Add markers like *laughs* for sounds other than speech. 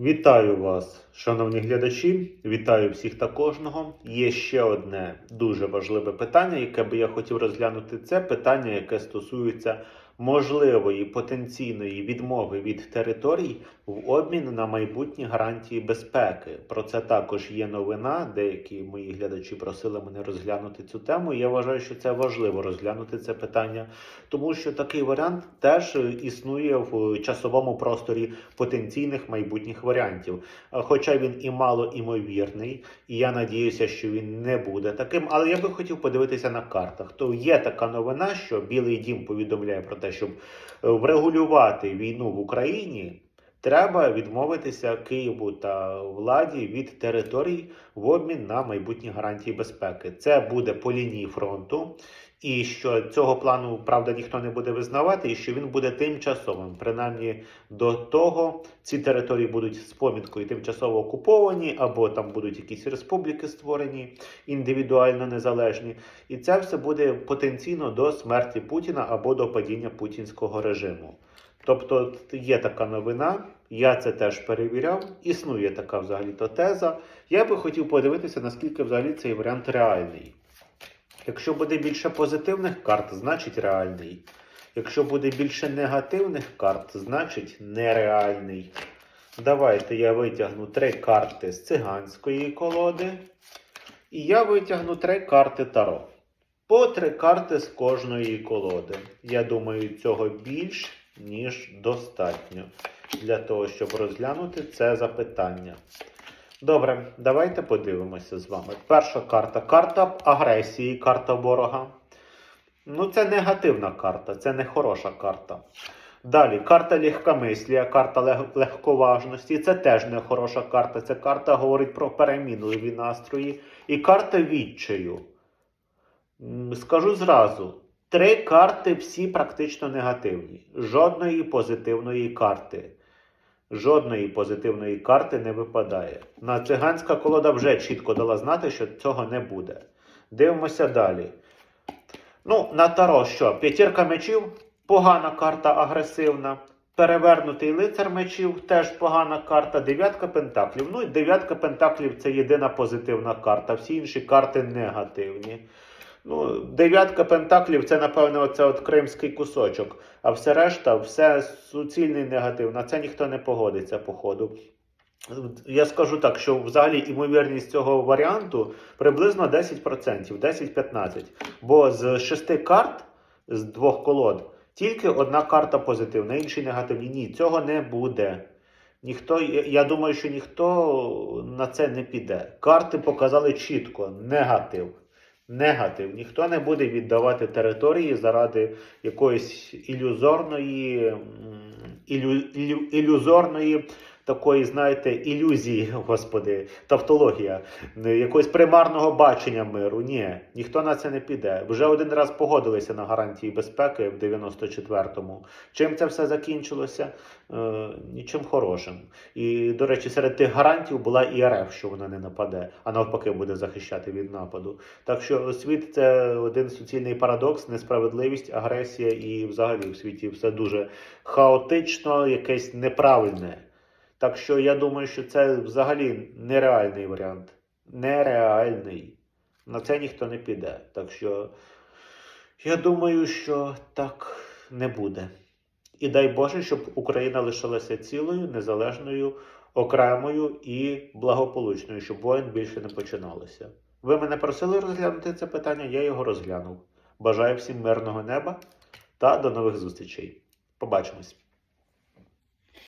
Вітаю вас, шановні глядачі. Вітаю всіх та кожного. Є ще одне дуже важливе питання, яке би я хотів розглянути. Це питання, яке стосується можливої потенційної відмови від територій в обмін на майбутні гарантії безпеки. Про це також є новина. Деякі мої глядачі просили мене розглянути цю тему. Я вважаю, що це важливо розглянути це питання, тому що такий варіант теж існує в часовому просторі потенційних майбутніх варіантів. Хоча він і мало імовірний, і я надіюся, що він не буде таким. Але я би хотів подивитися на картах. То є така новина, що Білий Дім повідомляє про те, щоб е, врегулювати війну в Україні. Треба відмовитися Києву та владі від територій в обмін на майбутні гарантії безпеки. Це буде по лінії фронту, і що цього плану правда ніхто не буде визнавати, і що він буде тимчасовим. Принаймні до того ці території будуть з поміткою тимчасово окуповані, або там будуть якісь республіки створені індивідуально незалежні. І це все буде потенційно до смерті Путіна або до падіння путінського режиму. Тобто є така новина, я це теж перевіряв. Існує така взагалі-то теза. Я би хотів подивитися, наскільки взагалі цей варіант реальний. Якщо буде більше позитивних карт, значить реальний. Якщо буде більше негативних карт, значить нереальний. Давайте я витягну три карти з циганської колоди. І я витягну три карти Таро. По три карти з кожної колоди. Я думаю, цього більш ніж достатньо для того, щоб розглянути це запитання. Добре, давайте подивимося з вами. Перша карта карта агресії, карта ворога. Ну, це негативна карта, це не хороша карта. Далі карта легкомислія, карта лег- легковажності. Це теж не хороша карта. Ця карта говорить про перемінливі настрої. І карта відчаю. Скажу зразу: три карти всі практично негативні. Жодної позитивної карти. Жодної позитивної карти не випадає. На циганська колода вже чітко дала знати, що цього не буде. Дивимося далі. Ну, на Таро що? П'ятірка мечів погана карта агресивна. Перевернутий лицар мечів теж погана карта. Дев'ятка пентаклів. Ну і дев'ятка пентаклів це єдина позитивна карта. Всі інші карти негативні. Ну, дев'ятка пентаклів це, напевно, оце от кримський кусочок. А все решта, все суцільний негатив. На це ніхто не погодиться, походу. Я скажу так, що взагалі імовірність цього варіанту приблизно 10%, 10-15%. Бо з шести карт, з двох колод, тільки одна карта позитивна, інші негативні. Ні, цього не буде. Ніхто, я думаю, що ніхто на це не піде. Карти показали чітко негатив. Негатив. Ніхто не буде віддавати території заради якоїсь ілюзорної, ілю, ілю, ілюзорної такої, знаєте, ілюзії, *laughs* господи, тавтологія, е, якогось примарного бачення миру. Ні, ніхто на це не піде. Вже один раз погодилися на гарантії безпеки в 94-му. Чим це все закінчилося? Е, нічим хорошим. І, до речі, серед тих гарантій була і РФ, що вона не нападе, а навпаки буде захищати від нападу. Так що світ це один суцільний парадокс, несправедливість, агресія, і взагалі в світі все дуже хаотично, якесь неправильне. Так що я думаю, що це взагалі нереальний варіант. Нереальний. На це ніхто не піде. Так що я думаю, що так не буде. І дай Боже, щоб Україна лишилася цілою, незалежною, окремою і благополучною, щоб воїн більше не починалося. Ви мене просили розглянути це питання, я його розглянув. Бажаю всім мирного неба та до нових зустрічей. Побачимось!